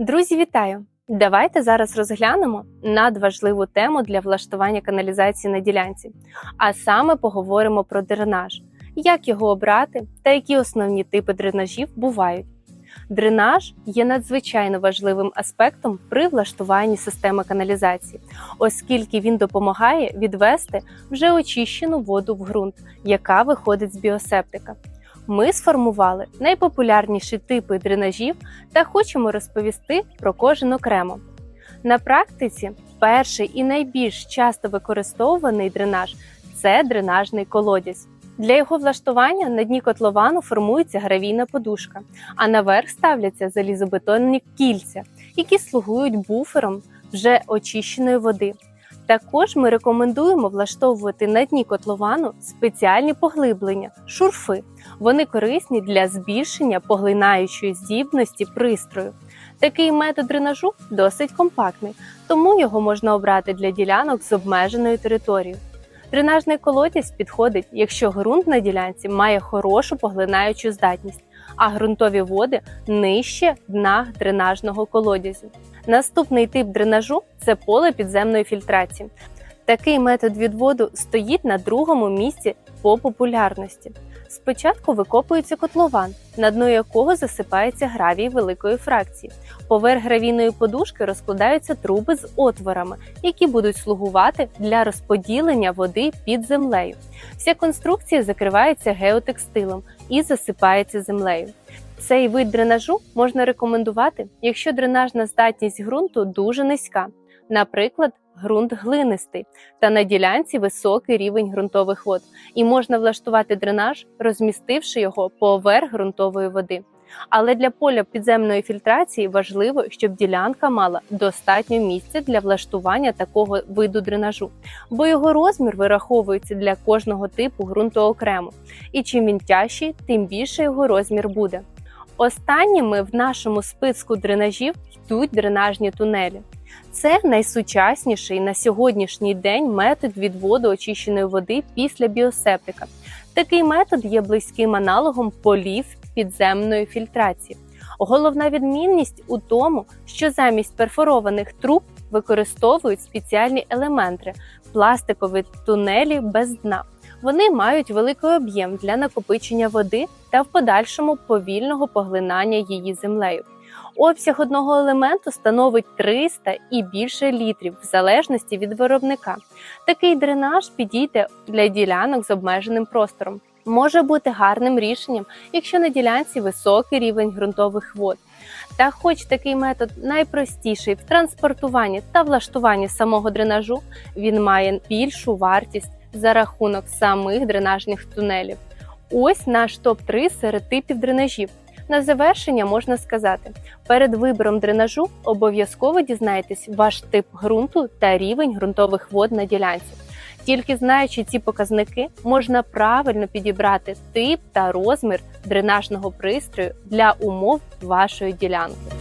Друзі, вітаю! Давайте зараз розглянемо надважливу тему для влаштування каналізації на ділянці, а саме поговоримо про дренаж, як його обрати та які основні типи дренажів бувають. Дренаж є надзвичайно важливим аспектом при влаштуванні системи каналізації, оскільки він допомагає відвести вже очищену воду в ґрунт, яка виходить з біосептика. Ми сформували найпопулярніші типи дренажів та хочемо розповісти про кожен окремо. На практиці перший і найбільш часто використовуваний дренаж це дренажний колодязь. Для його влаштування на дні котловану формується гравійна подушка, а наверх ставляться залізобетонні кільця, які слугують буфером вже очищеної води. Також ми рекомендуємо влаштовувати на дні котловану спеціальні поглиблення шурфи. Вони корисні для збільшення поглинаючої здібності пристрою. Такий метод дренажу досить компактний, тому його можна обрати для ділянок з обмеженою територією. Дренажний колодязь підходить, якщо ґрунт на ділянці має хорошу поглинаючу здатність, а ґрунтові води нижче дна дренажного колодязю. Наступний тип дренажу це поле підземної фільтрації. Такий метод відводу стоїть на другому місці по популярності. Спочатку викопується котлован, на дно якого засипається гравій великої фракції. Поверх гравійної подушки розкладаються труби з отворами, які будуть слугувати для розподілення води під землею. Вся конструкція закривається геотекстилом і засипається землею. Цей вид дренажу можна рекомендувати, якщо дренажна здатність ґрунту дуже низька, наприклад, ґрунт глинистий та на ділянці високий рівень ґрунтових вод, і можна влаштувати дренаж, розмістивши його поверх ґрунтової води. Але для поля підземної фільтрації важливо, щоб ділянка мала достатньо місця для влаштування такого виду дренажу, бо його розмір вираховується для кожного типу ґрунту окремо. І чим він тяжчий, тим більше його розмір буде. Останніми в нашому списку дренажів йдуть дренажні тунелі. Це найсучасніший на сьогоднішній день метод відводу очищеної води після біосептика. Такий метод є близьким аналогом полів підземної фільтрації. Головна відмінність у тому, що замість перфорованих труб використовують спеціальні елементи пластикові тунелі без дна. Вони мають великий об'єм для накопичення води та в подальшому повільного поглинання її землею. Обсяг одного елементу становить 300 і більше літрів в залежності від виробника. Такий дренаж підійде для ділянок з обмеженим простором. Може бути гарним рішенням, якщо на ділянці високий рівень ґрунтових вод. Та, хоч такий метод найпростіший в транспортуванні та влаштуванні самого дренажу, він має більшу вартість за рахунок самих дренажних тунелів. Ось наш топ-3 серед типів дренажів. На завершення можна сказати: перед вибором дренажу обов'язково дізнайтесь ваш тип ґрунту та рівень ґрунтових вод на ділянці. Тільки знаючи ці показники, можна правильно підібрати тип та розмір дренажного пристрою для умов вашої ділянки.